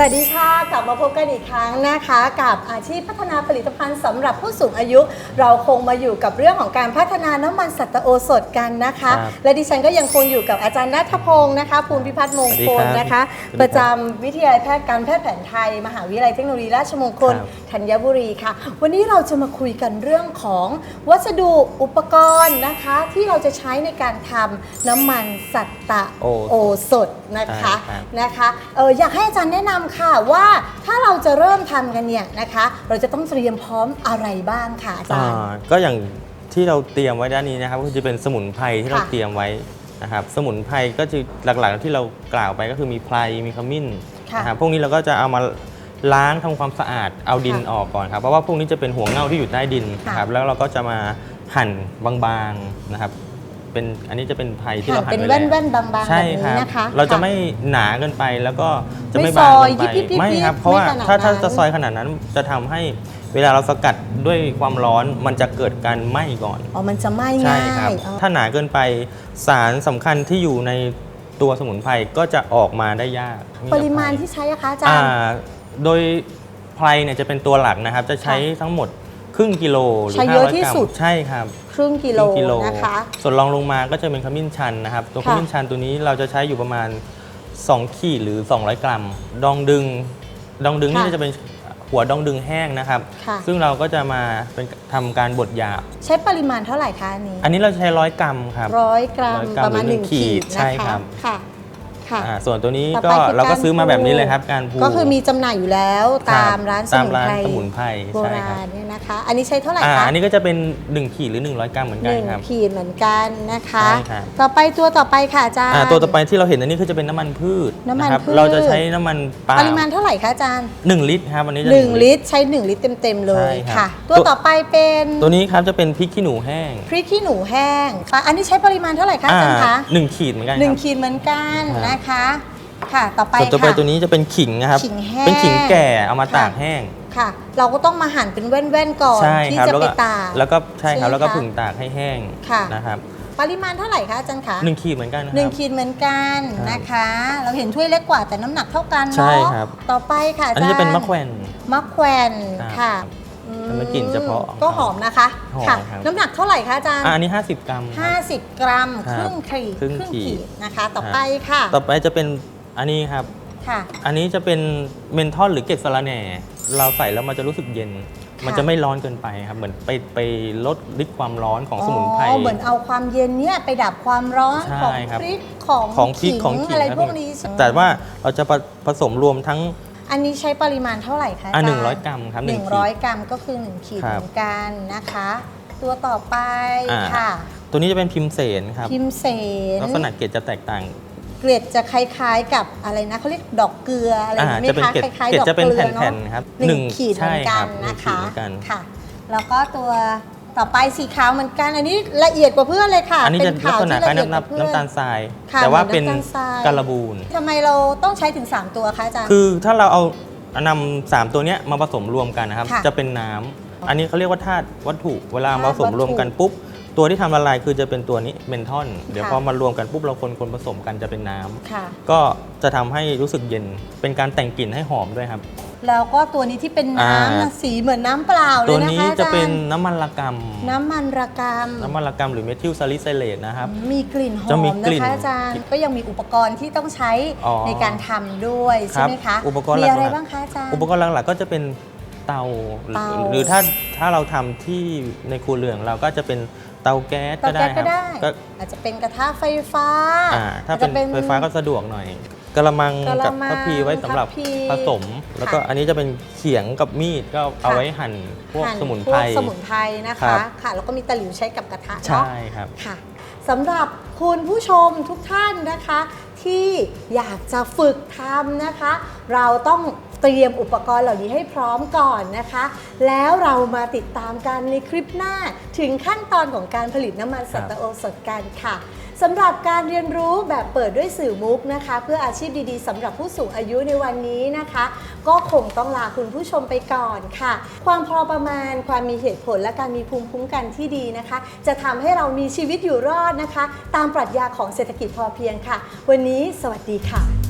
วัสดีค่ะ กลับมาพบกันอีกครั้งนะคะ กับอาชีพพัฒนาผลิตภัณฑ์สำหรับผู้สูงอายุ เราคงมาอยู่กับเรื่องของการพัฒนาน้ำมันสัตว์โอสถกันนะคะครับและดิฉันก็ยังคงอยู่กับอาจารย์นัทพงศ์นะคะ ภูมิพิพัฒน์มงคลสวัสดีครับนะคะสวัสดีครับประจำวิทยาลัยแพทย์การแพทย์แผนไทย มหาวิทยาลัยเทคโนโลยีราชมงคลครับธัญบุรีค่ะ วันนี้เราจะมาคุยกันเรื่องของวัสดุอุปกรณ์นะคะ ที่เราจะใช้ในการทำน้ำมันสัตตะโอโอสถนะคะใช่ครับนะคะเอออยากให้อาจารย์แนะนำค่ะว่าถ้าเราจะเริ่มทำกันเนี่ยนะคะ เราจะต้องเตรียมพร้อมอะไรบ้างค่ะอาจารย์ อ่าก็อย่างที่เราเตรียมไว้ด้านนี้นะครับก็จะเป็นสมุนไพรที่เราค่ะ เตรียมไว้นะครับสมุนไพรก็จะหลักๆที่เรากล่าวไปก็คือมีไพรมีขมิ้นค่ะ นะครับพวกนี้เราก็จะเอามาล้างทำความสะอาดเอาดินค่ะออกก่อนครับเพราะว่าพวกนี้จะเป็นหัวเง่าที่อยู่ใต้ดินค่ะ นะครับแล้วเราก็จะมาหั่นบางๆนะครับ เป็นอันนี้จะเป็นไพรที่หั่เรานหั่นเป็นไว้แว่แล้วนๆบางๆแบบใช่นี้ครับนะคะเราจะค่ ไม่หนาเกินไปแล้วก็จะไม่ไม่บางซอยเกินไปยิบๆๆๆไม่ครับเพราะว่าไม่ขนาดถ้าถ้านั้น จะซอยขนาดนั้นจะทำให้เวลาเราสกัดด้วยความร้อนมันจะเกิดการไหม้ก่อน อ๋อมันจะไหม้ใช่ง่าครับยอ๋อ ถ้าหนาเกินไปสารสำคัญที่อยู่ในตัวสมุนไพรก็จะออกมาได้ยากปริมาณที่ใช้อะคะอาจารอ่าย์ โดยไพรเนี่ยจะเป็นตัวหลักนะครับ จะใช้ค่ะทั้งหมดครึ่งกิโลหรือใช้เยอะ500ที่กรัมสุด ใช่ครับค รึ่งกิคโลรึ่งกิโลนะคะ ส่วนรองลงมาก็จะเป็นขมิ้นชันนะครับ ตัวค่ะขมิ้นชันตัวนี้เราจะใช้อยู่ประมาณ 2 ขีดหรือ 200 กรัม ดองดึง ดองดึงนี่จะเป็นหัวดองดึงแห้งนะครับค่ะซึ่งเราก็จะมาเป็นทำการบดหยาบ ใช้ปริมาณเท่าไหร่คะอันนี้ อันนี้เราใช้ร้อยกรัมครับร้อยกรัมร้อยกรัมประมาณหรือหนึ่งหนึ่งขีขีดดนะใช่คะครับค่ะ ค่ะอ่าส่วนตัวนี้ต่อก็ไปคือเราก็การซื้อมาพูแบบนี้เลยครับการพูก็คือมีจำหน่ายอยู่แล้วคบตามร้านสตามมุนร้านไพรสมุนไพรโบใช่ราครับณเนี่ยนะคะ อันนี้ใช้เท่าไหร่อ่าคะอันนี้ก็จะเป็น 1 ขีดหรือ 100 กรัมเหมือนหกันนึ่งครับ ขีดเหมือนกันนะคะ ใช่ครับ ต่อไปตัวต่อไปค่ะอาจารย์ อ่าตัวต่อไปที่เราเห็นอันนี้คือจะเป็นน้ำมันพืชน้ำมันะครับพืช เราจะใช้น้ำมันปาล์ปริมาณเท่าไหร่คะอาจารย์หนึ่งลิตรครับอันนี้จะ หนึ่งลิตรใช้หนึ่งลิตรเต็มๆเลใช่ยครับค่ะ ตัวตัวต่อไปเป็นตัวนี้ครับจะเป็นพริกขี้หนูแห้งพริกขี้หนูแห้งค่ะอันนี้ใช้ปริมาณเท่าไหร่คะอาจารย์คะหนึ่งขีดเหมือนกันหนึ่งครับ ขีดเหมือนกันครับ นะคะ ค่ะ ต่อไปส่วนต่อไปค่ะ ตัวนี้จะเป็นขิงนะครับ ขิงแห้ง เป็นขิงแก่เอามาค่ะตากแห้ง ค่ะ เราก็ต้องมาหั่นเป็นแว่นๆก่อนใช่ที่ครับจะแล้วไปก็ตาก แล้วก็ใช่ครับใช่ไหมแล้วก็คะผึ่งตากให้แห้งค่ะ นะครับปริมาณเท่าไหร่คะอาจารย์คะหนึ่งขีดเหมือนกันนะคหนึ่งรับขีดเหมือนกันครับนะคะ เราเห็นถ้วยเล็กกว่าแต่น้ำหนักเท่ากันใช่เนาะครับ ต่อไปค่ะอาอันจารย์นี้จะเป็นมะแขวน มะแขวนครับ ค่ะ จะมีกลิ่นเฉพาะก็หอมนะคะหอมค่ะครับ น้ำหนักเท่าไหร่คะอาจารย์อ่าอันนี้ 50 กรัมครับ 50 กรัมครับครึ่งขีดครึ่งขีดนะคะ ต่อไปค่ะต่อไปจะเป็นอันนี้ครับ ค่ะ อันนี้จะเป็นเมนทอลหรือเกล็ดสาระแหน่ เราใส่แล้วมันจะรู้สึกเย็น มันจะไม่ร้อนเกินไปครับ เหมือนไปไปลดฤทธิ์ความร้อนของสมุนไพร อ๋อเหมือนเอาความเย็นเนี่ยไปดับความร้อนใช่ของครับ พริกของของพริกของขิขิงอะไรครับพวกนี้ใช่ไหมแต่ว่าเราจะผผสมรวมทั้ง อันนี้ใช้ปริมาณเท่าไหร่คะอะาจาหนึ่งร้อยกรัมครับหหนึ่นึ่งงขีร้อยดกรัมก็คือหนึ่งขีดครัเหบมือนกันนะคะ ตัวต่อไปอ่าค่ะ ตัวนี้จะเป็นพิมพ์เสนครับพิมเสนลักษณะเกล็ดจะแตกต่างเกล็ดจะคล้ายๆกับอะไรนะเขาเรียกดอกเกลืออะไรออ่าย่างนี้จะเป็นไหมคะเกล็ดคล้ายเกล็ๆดดอกจะเป็นเกลือแผ่นเนาะๆครับหนึ่งขีดเหมือนกันใช่รับหงนะขีดคะเหมือนกัน ค่ะ แล้วก็ตัว ต่อไปสีขาวเหมือนกัน อันนี้ละเอียดกว่าเพื่อนเลยค่ะอันนี้จะเป็ลักขาวษณะที่คล้ายละเอียดน้ำกว่าเพื่อนน้ำตาลทรายค่ะแต่ว่าเหมือนเป็นน้ำตาลทรายการบูนทำไมเราต้องใช้ถึง 3 ตัวคะอาจารย์ คือถ้าเราเอานำสามตัวเนี้ยมาผสมรวมกันนะครับค่ะจะเป็นน้ำอันนี้เขาเรียกว่าธาตุวัตถุ เวลาธาตุมาผสมรวมกันวัตถุปุ๊บ ตัวที่ทำละลายคือจะเป็นตัวนี้เมนทอน เดี๋ยวค่ะพอมารวมกันปุ๊บเราคนคนผสมกันจะเป็นน้ำค่ะก็จะทำให้รู้สึกเย็น เป็นการแต่งกลิ่นให้หอมด้วยครับ แล้วก็ตัวนี้ที่เป็นน้ำอ่า นะสีเหมือนน้ำเปล่าเลตัวยนะคะนี้อาจะจารเป็นย์น้ำมันละกำน้ำมันระกำน้ำมันละกำหรือเมทิลซาลิไซเลตนะครับมีกลิ่นหอจะมีมกนะลิ่นคะอาจารย์ก็ยังมีอุปกรณ์ที่ต้องใช้อ๋อในการทำด้วยใช่ไหมครัคะบอุปกรณ์มีอะไรหลักๆ บ้างคะอาจารย์ อุปกรณ์หลักๆก็จะเป็นเตาหรือเตา หรือถ้าถ้าเราทำที่ในครัวเรือนเราก็จะเป็นเตาแก๊สเตาก็ได้แก๊สคก็รับได้ ก็อาจจะเป็นกระทะไฟฟ้าอ่าถ้าอจเป็จะนไฟฟ้าก็สะดวกหน่อย กระมังกะละกับมังทัพพีไว้สำหรับทัพพีผสม แล้วก็ค่ะ อันนี้จะเป็นเขียงกับมีดก็เอาค่ะไว้หั่นพวกหั่สมุนไพร พวกสมุนไพรนะครัคะ บ ค่ะแล้วก็มีตะหลิวใช้กับกระทะใช่เนาะครับ ค่ะสำหรับคุณผู้ชมทุกท่านนะคะ ที่อยากจะฝึกทำนะคะ เราต้องเตรียมอุปกรณ์เหล่านี้ให้พร้อมก่อนนะคะ แล้วเรามาติดตามกันในคลิปหน้า ถึงขั้นตอนของการผลิตน้ำมันสัตว์โอสถกันค่ะ สำหรับการเรียนรู้แบบเปิดด้วยสื่อมุกนะคะ เพื่ออาชีพดีๆสำหรับผู้สูงอายุในวันนี้นะคะ ก็คงต้องลาคุณผู้ชมไปก่อนค่ะ ความพอประมาณความมีเหตุผลและการมีภูมิคุ้มกันที่ดีนะคะ จะทำให้เรามีชีวิตอยู่รอดนะคะ ตามปรัชญาของเศรษฐกิจพอเพียงค่ะ วันนี้สวัสดีค่ะ